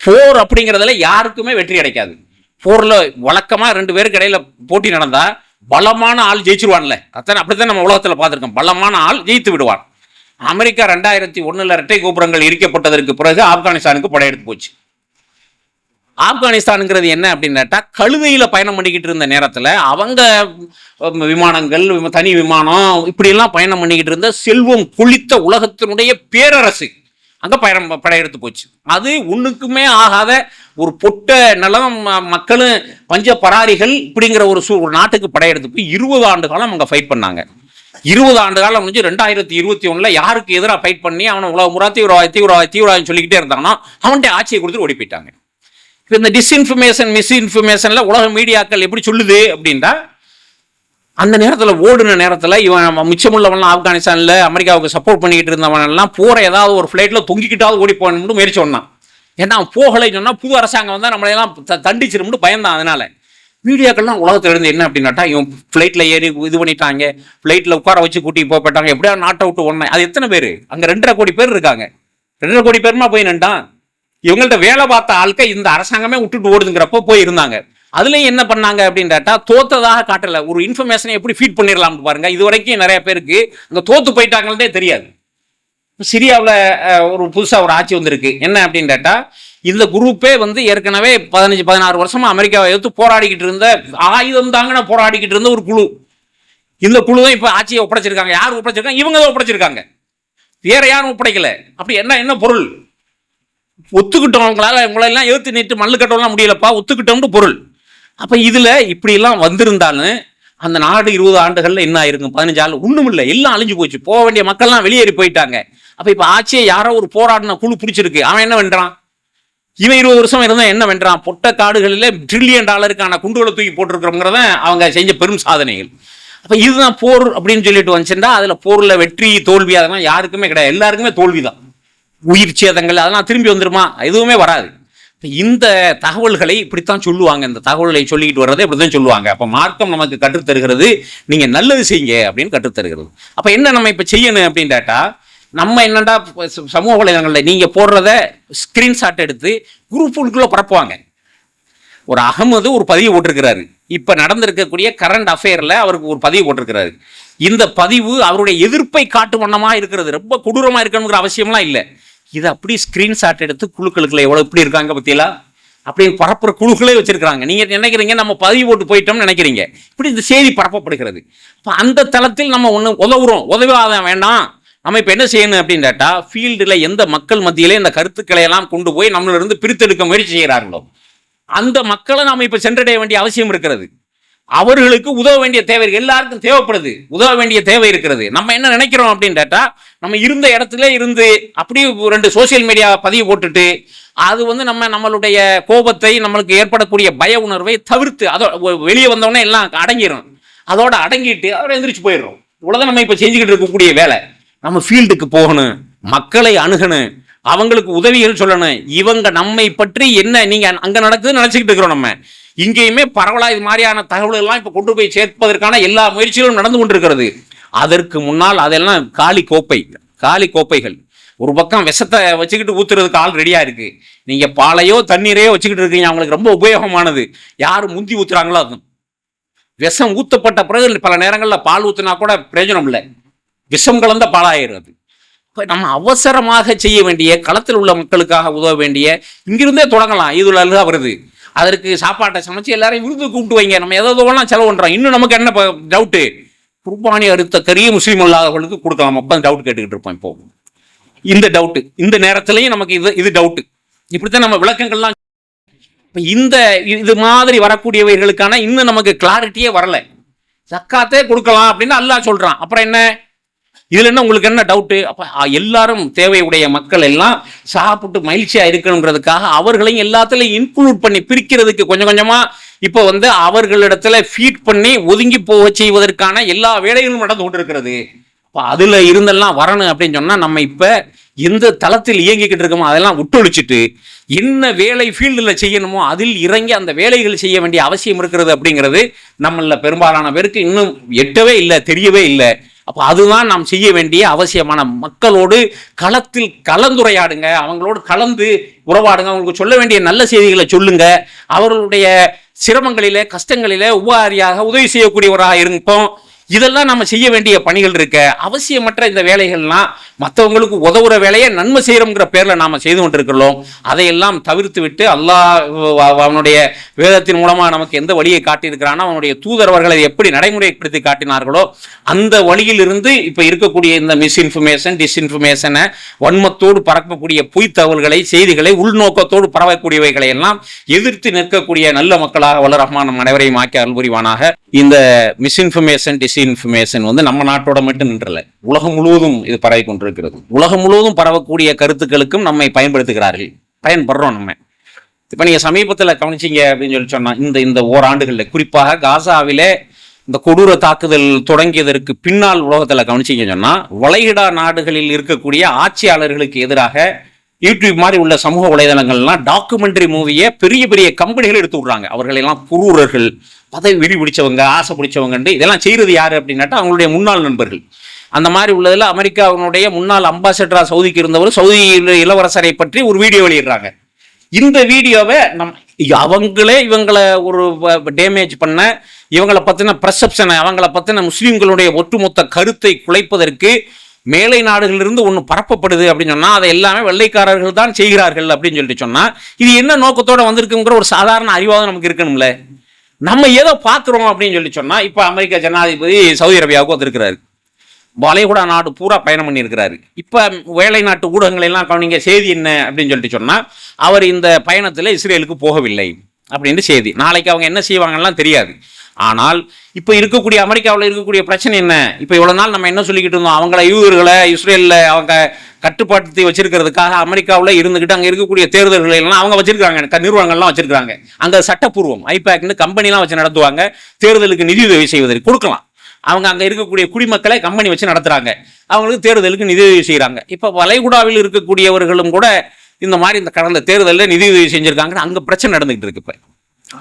Speaker 1: போர் அப்படிங்கிறதுல யாருக்குமே வெற்றி கிடைக்காது போர்ல வழக்கமா ரெண்டு பேருக்கு இடையில போட்டி நடந்தா பலமான ஆள் ஜெயிச்சிருவான்ல. அத்தனை அப்படித்தான் நம்ம உலகத்துல பார்த்துருக்கோம். பலமான ஆள் ஜெயித்து விடுவான். அமெரிக்கா ரெண்டாயிரத்தி ஒண்ணுல இரட்டை கோபுரங்கள் இரிக்கப்பட்டதற்கு பிறகு ஆப்கானிஸ்தானுக்கு படையெடுத்து போச்சு. ஆப்கானிஸ்தானுங்கிறது என்ன அப்படின்னாட்டா கழுதையில பயணம் பண்ணிக்கிட்டு இருந்த நேரத்துல அவங்க விமானங்கள் தனி விமானம் இப்படியெல்லாம் பயணம் பண்ணிக்கிட்டு இருந்த செல்வம் குளித்த உலகத்தினுடைய பேரரசு. அங்கே பயணம் படையெடுத்து போச்சு. அது ஒன்றுக்குமே ஆகாத ஒரு பொட்ட நிலம் ம- மக்களும் பஞ்ச பராரிகள் இப்படிங்கிற ஒரு சூ ஒரு நாட்டுக்கு படையெடுத்து போய் இருபது ஆண்டு காலம் அங்கே ஃபைட் பண்ணாங்க. இருபது ஆண்டு காலம் முடிஞ்சு ரெண்டாயிரத்தி இருபத்தி ஒன்றில் யாருக்கு எதிராக ஃபைட் பண்ணி அவனை உலக முறா தீவிரவாதி தீவிரவாதி தீவிரவாதம் சொல்லிக்கிட்டே இருந்தாங்கன்னா அவன்கிட்ட ஆட்சியை கொடுத்துட்டு ஓடி போயிட்டாங்க. இப்போ இந்த டிஸ்இன்ஃபர்மேஷன் மிஸ்இன்ஃபர்மேஷனில் உலக மீடியாக்கள் எப்படி சொல்லுது அப்படின்னா அந்த நேரத்தில் ஓடுன நேரத்தில் இவன் மிச்சமுள்ளவன்லாம் ஆப்கானிஸ்தானில் அமெரிக்காவுக்கு சப்போர்ட் பண்ணிக்கிட்டு இருந்தவனெல்லாம் போகிற ஏதாவது ஒரு ஃப்ளைட்டில் தொங்கிக்கிட்டாவது ஓடி போகணும்னு முயற்சி பண்ணான். ஏன்னா போகலைன்னு சொன்னால் புது அரசாங்கம் வந்தால் நம்மளையெல்லாம் த- தண்டிச்சிரும்னு பயந்தான் அதனால. மீடியாக்கள்லாம் உலகத்திலிருந்து என்ன அப்படின்னாட்டா இவன் ஃப்ளைட்டில் ஏறி இது பண்ணிட்டாங்க ஃப்ளைட்டில் உட்கார வச்சு கூட்டி போய் போயிட்டாங்க எப்படியா நாட் அவுட் ஒன்று அது எத்தனை பேர்? அங்கே ரெண்டரை கோடி பேர் இருக்காங்க. ரெண்டரை கோடி பேருமா போய் நின்றான்? இவங்கள்ட்ட வேலை பார்த்த ஆட்கள் இந்த அரசாங்கமே விட்டுட்டு ஓடுதுங்கிறப்போ போய் இருந்தாங்க அதுலேயும் என்ன பண்ணாங்க அப்படின்றாட்டா தோத்ததாக காட்டலை. ஒரு இன்ஃபர்மேஷனை எப்படி ஃபீட் பண்ணிடலாம்னு பாருங்க. இது வரைக்கும் நிறைய பேருக்கு அங்க தோத்து போயிட்டாங்கன்னே தெரியாது. சிரியாவில் ஒரு புதுசாக ஒரு ஆட்சி வந்திருக்கு. என்ன அப்படின்னு இந்த குரூப்பே வந்து ஏற்கனவே பதினஞ்சு பதினாறு வருஷமாக அமெரிக்காவை எதிர்த்து போராடிக்கிட்டு இருந்த ஆயுதம் தாங்கின போராடிக்கிட்டு இருந்த ஒரு குழு. இந்த குழு தான் இப்போ ஆட்சியை ஒப்படைச்சிருக்காங்க. யார் ஒப்படைச்சிருக்காங்க? இவங்க தான் ஒப்படைச்சிருக்காங்க. வேற யாரும் ஒப்படைக்கல. அப்படி என்ன என்ன பொருள்? ஒத்துக்கிட்டவங்களால உங்களெல்லாம் எழுத்து நீட்டு மல்லு கட்டவெல்லாம் முடியலப்பா. ஒத்துக்கிட்டோம்னு பொருள். அப்ப இதுல இப்படி எல்லாம் வந்திருந்தாலும் அந்த நாடு இருபது ஆண்டுகள்ல என்ன ஆயிருக்கும்? பதினஞ்சு ஆள் ஒண்ணும் இல்லை. எல்லாம் அழிஞ்சு போச்சு. போக வேண்டிய மக்கள்லாம் வெளியேறி போயிட்டாங்க. அப்ப இப்ப ஆட்சியை யாரோ ஒரு போராடின குழு பிடிச்சிருக்கு. அவன் என்ன வென்றான்? இவன் இருபது வருஷம் இருந்தா என்ன வென்றான்? பொட்ட காடுகளில் ட்ரில்லியன் டாலருக்கான குண்டுகளை தூக்கி போட்டிருக்கிறோங்கிறத அவங்க செஞ்ச பெரும் சாதனைகள். அப்ப இதுதான் போர் அப்படின்னு சொல்லிட்டு வந்துச்சுன்னா அதுல போர்ல வெற்றி தோல்வி அதெல்லாம் யாருக்குமே கிடையாது. எல்லாருக்குமே தோல்விதான். உயிர் சேதங்கள் அதெல்லாம் திரும்பி வந்துருமா? எதுவுமே வராது. இந்த தகவல்களை இப்படித்தான் சொல்லுவாங்க. இந்த தகவல்களை சொல்லிக்கிட்டு வர்றதை இப்படிதான் சொல்லுவாங்க. அப்ப மார்க்கம் நமக்கு கற்றுத்தருகிறது. நீங்க நல்லது செய்யுங்க அப்படின்னு கற்றுத்தருகிறது. அப்ப என்ன நம்ம இப்ப செய்யணும் அப்படின்னு கேட்டா நம்ம என்னண்டா ச- சமூக வலைதளங்களில் நீங்க போடுறத ஸ்கிரீன்ஷாட் எடுத்து குரூப்புக்குள்ள பரப்புவாங்க. ஒரு அகமது ஒரு பதிவு போட்டிருக்கிறாரு. இப்ப நடந்திருக்கக்கூடிய கரண்ட் அஃபேர்ல அவருக்கு ஒரு பதிவு போட்டிருக்கிறாரு. இந்த பதிவு அவருடைய எதிர்ப்பை காட்டும் வண்ணமா இருக்கிறது. ரொம்ப கொடூரமா இருக்கணுங்கிற அவசியம்லாம் இல்லை. இதை அப்படி ஸ்க்ரீன்ஷாட் எடுத்து குழுக்களுக்குள்ள எவ்வளோ இப்படி இருக்காங்க பத்தியலா? அப்படின்னு பரப்புற குழுக்களே வச்சிருக்காங்க நீங்கள் நினைக்கிறீங்க நம்ம பதிவு போட்டு போயிட்டோம்னு நினைக்கிறீங்க. இப்படி இந்த செய்தி பரப்பப்படுகிறது. இப்போ அந்த தளத்தில் நம்ம ஒன்று உதவுறோம். உதவாத வேண்டாம். நம்ம இப்போ என்ன செய்யணும் அப்படின்னு கேட்டால் ஃபீல்டில் எந்த மக்கள் மத்தியிலே இந்த கருத்துக்களை எல்லாம் கொண்டு போய் நம்மளிருந்து பிரித்தெடுக்க முயற்சி செய்கிறார்களோ அந்த மக்களை நாம் இப்போ சென்றடைய வேண்டிய அவசியம் இருக்கிறது. அவர்களுக்கு உதவ வேண்டிய தேவை இருக்கு. எல்லாருக்கும் தேவைப்படுது. உதவ வேண்டிய தேவை இருக்கிறது. நம்ம என்ன நினைக்கிறோம் அப்படின்னு கேட்டா நம்ம இருந்த இடத்துல இருந்து அப்படியே ஒரு ரெண்டு சோஷியல் மீடியா பதிவு போட்டுட்டு அது வந்து நம்ம நம்மளுடைய கோபத்தை நம்மளுக்கு ஏற்படக்கூடிய பய உணர்வை தவிர்த்து அதோ வெளியே வந்தோடனே எல்லாம் அடங்கிடும் அதோட அடங்கிட்டு அதோட எந்திரிச்சு போயிடுறோம். இவ்வளவுதான் நம்ம இப்போ செஞ்சுக்கிட்டு இருக்கக்கூடிய வேலை. நம்ம ஃபீல்டுக்கு போகணும். மக்களை அணுகணும். அவங்களுக்கு உதவிகள் சொல்லணும். இவங்க நம்மை பற்றி என்ன நீங்க அங்க நடக்குதுன்னு நினைச்சுக்கிட்டு இருக்கிறோம் நம்ம. இங்கேயுமே பரவலாக இது மாதிரியான தகவல்கள்லாம் இப்போ கொண்டு போய் சேர்ப்பதற்கான எல்லா முயற்சிகளும் நடந்து கொண்டிருக்கிறது. அதற்கு முன்னால் அதெல்லாம் காலி கோப்பை காலி கோப்பைகள். ஒரு பக்கம் விஷத்தை வச்சுக்கிட்டு ஊத்துறதுக்கு ஆள் ரெடியாக இருக்குது நீங்கள் பாலையோ தண்ணீரையோ வச்சுக்கிட்டு இருக்கீங்க அவங்களுக்கு ரொம்ப உபயோகமானது. யார் முந்தி ஊற்றுறாங்களோ அது. விஷம் ஊற்றப்பட்ட பிறகு பல நேரங்களில் பால் ஊற்றுனா கூட பிரயோஜனம் இல்லை. விஷம் கலந்த பாலாயிரும் அது. நம்ம அவசரமாக செய்ய வேண்டிய களத்தில் உள்ள மக்களுக்காக உதவ வேண்டிய இங்கிருந்தே தொடங்கலாம். இதுல தான் வருது. அதற்கு சாப்பாட்டை சமைச்சு எல்லாரையும் விருது கூப்பிட்டு வைங்க. நம்ம ஏதோ வேணாம் செலவு பண்றோம். இன்னும் நமக்கு என்ன டவுட்டு குர்பானி அடுத்த கரிய முஸ்லீம் இல்லாதவர்களுக்கு கொடுக்கலாம். அப்போ டவுட் கேட்டுக்கிட்டு இருப்போம் இப்போ. இந்த டவுட்டு இந்த நேரத்திலையும் நமக்கு இது இது டவுட்டு இப்படித்தான் நம்ம விளக்கங்கள்லாம் இப்போ இந்த இது மாதிரி வரக்கூடியவர்களுக்கான இன்னும் நமக்கு கிளாரிட்டியே வரலை. சக்காத்தே கொடுக்கலாம் அப்படின்னு அல்லாஹ் சொல்கிறான் அப்புறம் என்ன? இதுல என்ன உங்களுக்கு என்ன டவுட்டு அப்ப எல்லாரும் தேவையுடைய மக்கள் எல்லாம் சாப்பிட்டு மகிழ்ச்சியா இருக்கணுங்கிறதுக்காக அவர்களையும் எல்லாத்துலையும் இன்க்ளூட் பண்ணி பிரிக்கிறதுக்கு கொஞ்சம் கொஞ்சமா இப்போ வந்து அவர்களிடத்துல ஃபீட் பண்ணி ஒதுங்கி போக செய்வதற்கான எல்லா வேலைகளும் நடந்து கொண்டிருக்கிறது. அப்ப அதுல இருந்தெல்லாம் வரணும் அப்படின்னு சொன்னா நம்ம இப்ப எந்த தளத்தில் இயங்கிக்கிட்டு இருக்கோமோ அதெல்லாம் விட்டொழிச்சிட்டு என்ன வேலை ஃபீல்டில் செய்யணுமோ அதில் இறங்கி அந்த வேலைகள் செய்ய வேண்டிய அவசியம் இருக்கிறது அப்படிங்கிறது நம்மள பெரும்பாலான பேருக்கு இன்னும் எட்டவே இல்லை தெரியவே இல்லை. அப்போ அதுதான் நாம் செய்ய வேண்டிய அவசியமான மக்களோடு களத்தில் கலந்துரையாடுங்க அவங்களோடு கலந்து உறவாடுங்க அவங்களுக்கு சொல்ல வேண்டிய நல்ல செய்திகளை சொல்லுங்க. அவர்களுடைய சிரமங்களில கஷ்டங்களில உபகாரியாக உதவி செய்யக்கூடியவராக இருப்போம். இதெல்லாம் நம்ம செய்ய வேண்டிய பணிகள் இருக்க அவசியமற்ற இந்த வேலைகள்லாம் மற்றவங்களுக்கு உதவுற வேலையை நன்மை செய்யறோங்கிற பேரில் நாம செய்து கொண்டிருக்கிறோம். அதையெல்லாம் தவிர்த்து விட்டு அல்லாஹ் அவனுடைய வேதத்தின் மூலமாக நமக்கு எந்த வழியை காட்டியிருக்கிறானோ அவனுடைய தூதரவர்களை எப்படி நடைமுறைப்படுத்தி காட்டினார்களோ அந்த வழியிலிருந்து இப்போ இருக்கக்கூடிய இந்த மிஸ்இன்ஃபர்மேஷன் டிஸ்இன்ஃபர்மேஷனை வன்மத்தோடு பரப்பக்கூடிய பொய் தகவல்களை செய்திகளை உள்நோக்கத்தோடு பரவக்கூடியவைகளை எல்லாம் எதிர்த்து நிற்கக்கூடிய நல்ல மக்களாக வல்ல ரஹ்மான் அனைவரையும் ஆக்கி அல்புரிவானாக இந்த மிஸ்இன்ஃபர்மேஷன் இன்ஃபர்மேஷன் வந்து நம்ம நாட்டோட மட்டும் நின்றல உலகம் முழுவதும் இது பரவி கொண்டிருக்கிறது. உலகம் முழுவதும் பரவக்கூடிய கருத்துக்களுக்கும் நம்மை பயன்படுத்துகிறார்கள். பயன்படுறோம் நம்ம. இப்போ நீங்கள் சமீபத்தில் கவனிச்சீங்க அப்படின்னு சொல்லி சொன்னால் இந்த இந்த ஓராண்டுகளில் குறிப்பாக காசாவிலே இந்த கொடூர தாக்குதல் தொடங்கியதற்கு பின்னால் உலகத்தில் கவனிச்சிங்க சொன்னால் வளைகுடா நாடுகளில் இருக்கக்கூடிய ஆட்சியாளர்களுக்கு எதிராக யூடியூப் மாதிரி உள்ள சமூக வலைதளங்கள்லாம் டாக்குமெண்ட்ரி மூவியை பெரிய பெரிய கம்பெனிகள் எடுத்து விடுறாங்க. அவர்களெல்லாம் புரூரர்கள் பதவி வெறி பிடிச்சவங்க ஆசை பிடிச்சவங்கன்ட்டு இதெல்லாம் செய்கிறது யார் அப்படின்னாட்டா அவங்களுடைய முன்னாள் நண்பர்கள். அந்த மாதிரி உள்ளதில் அமெரிக்காவினுடைய முன்னாள் அம்பாசடரா சவுதிக்கு இருந்தவர் சவுதி இளவரசரை பற்றி ஒரு வீடியோ வெளியிடுறாங்க. இந்த வீடியோவை நம் அவங்களே இவங்களை ஒரு டேமேஜ் பண்ண இவங்களை பற்றின பிரசப்ஷனை அவங்கள பற்றின முஸ்லீம்களுடைய ஒட்டுமொத்த கருத்தை குலைப்பதற்கு மேலை நாடுகளிலிருந்து ஒன்று பரப்பப்படுது அப்படின்னு சொன்னால் அதை எல்லாமே வெள்ளைக்காரர்கள் தான் செய்கிறார்கள் அப்படின்னு சொல்லிட்டு சொன்னால் இது என்ன நோக்கத்தோடு வந்திருக்குங்கிற ஒரு சாதாரண அறிவாக நமக்கு இருக்கணும்ல. நம்ம ஏதோ பார்க்குறோம் அப்படின்னு சொல்லி சொன்னால் இப்போ அமெரிக்க ஜனாதிபதி சவுதி அரேபியாவுக்கு வந்திருக்கிறாரு. வளைகுடா நாடு பூரா பயணம் பண்ணியிருக்கிறாரு. இப்போ வேலை நாட்டு ஊடகங்கள் எல்லாம் கவனிங்க செய்தி என்ன அப்படின்னு சொல்லிட்டு சொன்னால் அவர் இந்த பயணத்தில் இஸ்ரேலுக்கு போகவில்லை அப்படின்னு செய்தி. நாளைக்கு அவங்க என்ன செய்வாங்கலாம் தெரியாது. ஆனால் இப்போ இருக்கக்கூடிய அமெரிக்காவில் இருக்கக்கூடிய பிரச்சனை என்ன? இப்போ இவ்வளோ நாள் நம்ம என்ன சொல்லிக்கிட்டு இருந்தோம்? அவங்கள யூதர்களை இஸ்ரேலில் அவங்க கட்டுப்பாட்டு வச்சிருக்கிறதுக்காக அமெரிக்காவில் இருந்துக்கிட்டு அங்கே இருக்கக்கூடிய தேர்தல்கள் எல்லாம் அவங்க வச்சிருக்காங்க நிறுவனங்கள்லாம் வச்சிருக்காங்க அங்கே சட்டப்பூர்வம் ஐபேக்னு கம்பெனிலாம் வச்சு நடத்துவாங்க. தேர்தலுக்கு நிதியுதவி செய்வதற்கு கொடுக்கலாம். அவங்க அங்கே இருக்கக்கூடிய குடிமக்களை கம்பெனி வச்சு நடத்துகிறாங்க அவங்களுக்கு தேர்தலுக்கு நிதியுதவி செய்கிறாங்க இப்போ வளைகுடாவில் இருக்கக்கூடியவர்களும் கூட இந்த மாதிரி இந்த கடந்த தேர்தலில் நிதியுதவி செஞ்சுருக்காங்கன்னு அங்கே பிரச்சனை நடந்துகிட்டு இருக்கு இப்போ.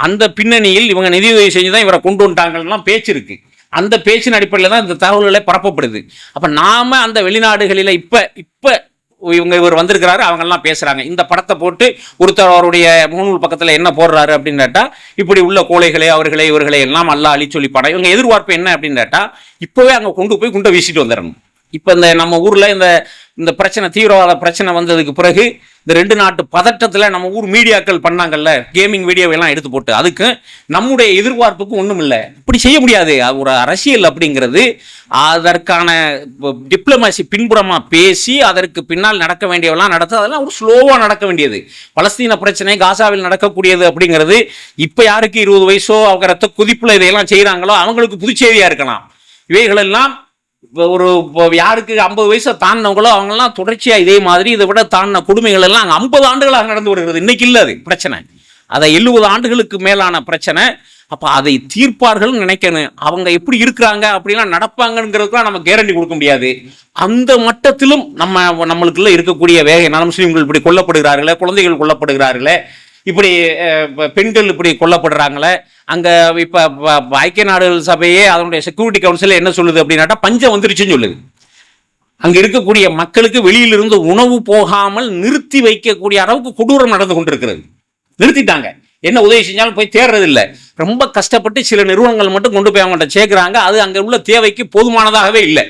Speaker 1: அந்த பின்னணியில் இவங்க நிதியுதவி செஞ்சு தான் இவரை கொண்டு வந்துட்டாங்கலாம் பேச்சு இருக்கு. அந்த பேச்சின் அடிப்படையில் தான் இந்த தகவல்களை பரப்பப்படுது. அப்போ நாம அந்த வெளிநாடுகளில் இப்போ இப்போ இவங்க இவர் வந்திருக்கிறாரு அவங்கெல்லாம் பேசுகிறாங்க இந்த படத்தை போட்டு ஒருத்தர் அவருடைய முகநூல் பக்கத்தில் என்ன போடுறாரு அப்படின்னு கேட்டால் இப்படி உள்ள கோழைகளே அவர்களே இவர்களை எல்லாம் அல்ல அழிச்சொல்லி படம். இவங்க எதிர்பார்ப்பு என்ன அப்படின்னு கேட்டால் இப்போவே அங்கே கொண்டு போய் குண்டை வீசிட்டு வந்துடணும் இப்போ இந்த நம்ம ஊரில் இந்த இந்த பிரச்சனை தீவிரவாத பிரச்சனை வந்ததுக்கு பிறகு இந்த ரெண்டு நாட்டு பதட்டத்தில் நம்ம ஊர் மீடியாக்கள் பண்ணாங்கல்ல கேமிங் வீடியோவெல்லாம் எடுத்து போட்டு அதுக்கு நம்முடைய எதிர்பார்ப்புக்கு ஒன்றும் இல்லை. இப்படி செய்ய முடியாது. ஒரு அரசியல் அப்படிங்கிறது. அதற்கான டிப்ளமசி பின்புறமாக பேசி அதற்கு பின்னால் நடக்க வேண்டியவெல்லாம் நடத்து அதெல்லாம் ஒரு ஸ்லோவாக நடக்க வேண்டியது. பலஸ்தீன பிரச்சனை காசாவில் நடக்கக்கூடியது அப்படிங்கிறது இப்போ யாருக்கு இருபது வயசோ அவங்க ரத்த குதிப்பில் இதையெல்லாம் செய்கிறாங்களோ அவங்களுக்கு புதுச்சேரியாக இருக்கலாம். இவைகளெல்லாம் இப்போ ஒரு இப்போ யாருக்கு ஐம்பது வயசை தாண்டினவங்களோ அவங்கெல்லாம் தொடர்ச்சியாக இதே மாதிரி இதை விட தாண்டின கொடுமைகள் எல்லாம் அங்கே ஐம்பது ஆண்டுகளாக நடந்து வருகிறது. இன்னைக்கு இல்லை அது பிரச்சனை. அதை எழுபது ஆண்டுகளுக்கு மேலான பிரச்சனை. அப்போ அதை தீர்ப்பார்கள்னு நினைக்கணும். அவங்க எப்படி இருக்கிறாங்க அப்படிலாம் நடப்பாங்கிறதுக்குலாம் நம்ம கேரண்டி கொடுக்க முடியாது. அந்த மட்டத்திலும் நம்ம நம்மளுக்குள்ள இருக்கக்கூடிய வேக முஸ்லீம்கள் இப்படி கொல்லப்படுகிறார்களே குழந்தைகள் கொல்லப்படுகிறார்களே இப்படி பெண்கள் இப்படி கொல்லப்படுறாங்களே அங்கே இப்போ ஐக்கிய நாடுகள் சபையே அதனுடைய செக்யூரிட்டி கவுன்சில் என்ன சொல்லுது அப்படின்னாட்டா பஞ்சம் வந்துருச்சுன்னு சொல்லுது. அங்கே இருக்கக்கூடிய மக்களுக்கு வெளியிலிருந்து உணவு போகாமல் நிறுத்தி வைக்கக்கூடிய அளவுக்கு கொடூரம் நடந்து கொண்டிருக்கிறது. நிறுத்திட்டாங்க. என்ன உதவி செஞ்சாலும் போய் தேர்றது இல்லை ரொம்ப கஷ்டப்பட்டு சில நிறுவனங்கள் மட்டும் கொண்டு போய் அவங்கள்ட்ட சேர்க்குறாங்க. அது அங்கே உள்ள தேவைக்கு போதுமானதாகவே இல்லை.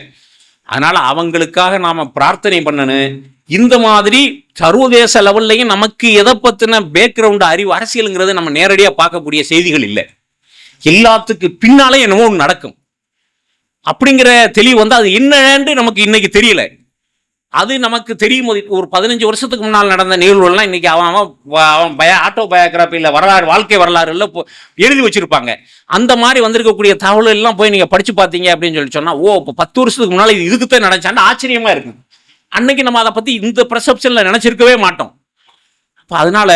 Speaker 1: அதனால் அவங்களுக்காக நாம் பிரார்த்தனை பண்ணணும். இந்த மாதிரி சர்வதேச லெவல்லையும் நமக்கு எதை பற்றின பேக்ரவுண்ட் அறிவு அரசியலுங்கிறது நம்ம நேரடியாக பார்க்கக்கூடிய செய்திகள் இல்லை. எல்லாத்துக்கு பின்னாலே என்னமோ ஒன்று நடக்கும். அப்படிங்கிற தெளிவு வந்து அது என்னன்னு நமக்கு இன்னைக்கு தெரியல. அது நமக்கு தெரியும் போது ஒரு பதினஞ்சு வருஷத்துக்கு முன்னால் நடந்த நிகழ்வுகள்லாம் இன்னைக்கு அவன் அவன் அவன் பய ஆட்டோ பயோகிராஃபியில் வரலாறு வாழ்க்கை வரலாறு இப்போ எழுதி வச்சிருப்பாங்க. அந்த மாதிரி வந்திருக்கக்கூடிய தகவல் எல்லாம் போய் நீங்கள் படித்து பார்த்தீங்க அப்படின்னு சொல்லி சொன்னால் ஓ இப்போ பத்து வருஷத்துக்கு முன்னால் இது இதுக்குத்தான் நடந்துச்சான்னு ஆச்சரியமாக இருக்குது அன்னைக்கு நம்ம அதை பற்றி இந்த perceptionல நினச்சிருக்கவே மாட்டோம். அப்போ அதனால்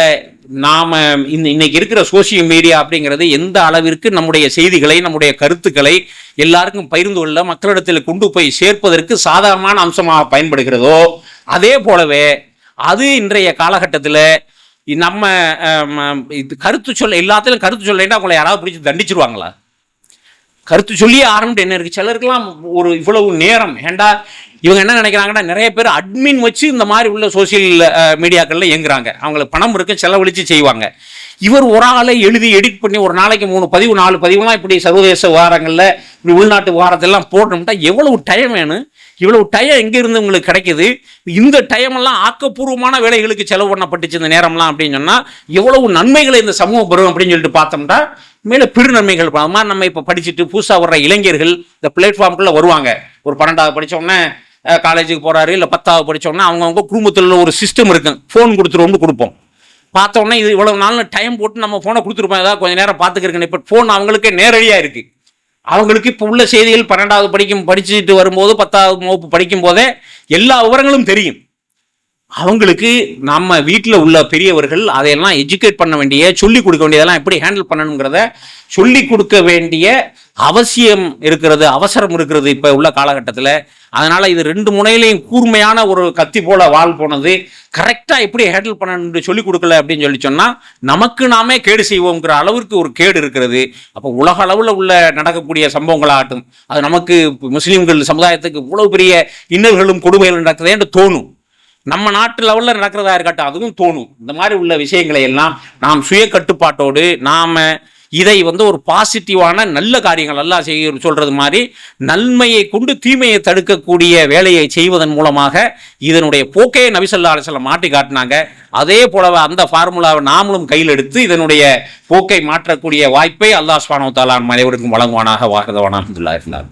Speaker 1: நாம் இந்த இன்னைக்கு இருக்கிற சோசியல் மீடியா அப்படிங்கிறது எந்த அளவிற்கு நம்முடைய செய்திகளை நம்முடைய கருத்துக்களை எல்லாருக்கும் பகிர்ந்து கொள்ள மக்களிடத்தில் கொண்டு போய் சேர்ப்பதற்கு சாதாரணமான அம்சமாக பயன்படுகிறதோ அதே போலவே அது இன்றைய காலகட்டத்தில் நம்ம இது கருத்து சொல்ல எல்லாத்திலும் கருத்து சொல்லேன்னா உங்களை யாராவது பிடிச்சி தண்டிச்சிருவாங்களா? கருத்து சொல்லியே ஆரம்பிட்டு என்ன இருக்கு? சிலருக்கெல்லாம் ஒரு இவ்வளவு நேரம். ஏண்டா இவங்க என்ன நினைக்கிறாங்கன்னா நிறைய பேர் அட்மின் வச்சு இந்த மாதிரி உள்ள சோசியல் மீடியாக்கள்ல இயங்குறாங்க. அவங்களுக்கு பணம் இருக்கு செலவழிச்சு செய்வாங்க. இவர் ஒரு ஆளை எழுதி எடிட் பண்ணி ஒரு நாளைக்கு மூணு பதிவு நாலு பதிவுலாம் இப்படி சர்வதேச விவகாரங்களில் இப்படி உள்நாட்டு விவகாரத்தெல்லாம் போடணும்ட்டா எவ்வளவு டைம் வேணும்? இவ்வளவு டயம் எங்க இருந்து உங்களுக்கு கிடைக்குது? இந்த டயமெல்லாம் ஆக்கப்பூர்வமான வேலைகளுக்கு செலவு பண்ணப்பட்டுச்சு இந்த நேரம்லாம் அப்படின்னு சொன்னால் எவ்வளவு நன்மைகளை இந்த சமூகம் பெறும் அப்படின்னு சொல்லிட்டு பார்த்தோம்னா மேலே பெரு நன்மைகள் அது மாதிரி நம்ம இப்போ படிச்சுட்டு புதுசாக வர்ற இளைஞர்கள் இந்த பிளாட்ஃபார்முக்குள்ளே வருவாங்க. ஒரு பன்னெண்டாவது படித்தோடனே காலேஜுக்கு போகிறாரு இல்லை பத்தாவது படித்தோடனே அவங்கவுங்க குடும்பத்தில் ஒரு சிஸ்டம் இருக்கு. ஃபோன் கொடுத்துருவோம்னு கொடுப்போம். பார்த்தோன்னே இது இவ்வளோ நாள் டைம் போட்டு நம்ம ஃபோனை கொடுத்துருப்போம். ஏதாவது கொஞ்சம் நேரம் பார்த்துக்கிறேன் இப்போ ஃபோன் அவங்களுக்கே நேரடியாக இருக்குது அவங்களுக்கு இப்போ உள்ள செய்திகள் பன்னெண்டாவது படிக்கும் படிச்சுட்டு வரும்போது பத்தாவது வகுப்பு படிக்கும் போதே எல்லா விவரங்களும் தெரியும். அவங்களுக்கு நம்ம வீட்டில் உள்ள பெரியவர்கள் அதையெல்லாம் எஜுகேட் பண்ண வேண்டிய சொல்லிக் கொடுக்க வேண்டியதெல்லாம் எப்படி ஹேண்டில் பண்ணணுங்கிறத சொல்லிக் கொடுக்க வேண்டிய அவசியம் இருக்கிறது அவசரம் இருக்கிறது இப்போ உள்ள காலகட்டத்தில். அதனால் இது ரெண்டு முனையிலையும் கூர்மையான ஒரு கத்தி போல வால் போனது. கரெக்டாக எப்படி ஹேண்டில் பண்ணணும்னு சொல்லிக் கொடுக்கல அப்படின்னு சொல்லி சொன்னால் நமக்கு நாமே கேடு செய்வோங்கிற அளவிற்கு ஒரு கேடு இருக்கிறது. அப்போ உலக அளவில் உள்ள நடக்கக்கூடிய சம்பவங்களாகட்டும் அது நமக்கு முஸ்லீம்கள் சமுதாயத்துக்கு இவ்வளவு பெரிய இன்னல்களும் கொடுமைகளும் நடக்குதேன்னு தோணும். நம்ம நாட்டு லெவலில் நடக்கிறதா இருக்கட்டும் அதுவும் தோணும். இந்த மாதிரி உள்ள விஷயங்களை எல்லாம் நாம் சுய கட்டுப்பாட்டோடு நாம் இதை வந்து ஒரு பாசிட்டிவான நல்ல காரியங்கள் எல்லாம் செய்ய சொல்கிறது மாதிரி நன்மையை கொண்டு தீமையை தடுக்கக்கூடிய வேலையை செய்வதன் மூலமாக இதனுடைய போக்கே நபிசல்லா அலிஸ்லாம் மாட்டி காட்டினாங்க. அதே போலவே அந்த ஃபார்முலாவை நாமளும் கையில் எடுத்து இதனுடைய போக்கை மாற்றக்கூடிய வாய்ப்பை அல்லாஹ் சுபானோ தாலா அனைவருக்கும் வழங்குவானாக. வாகதவானா இருந்தார்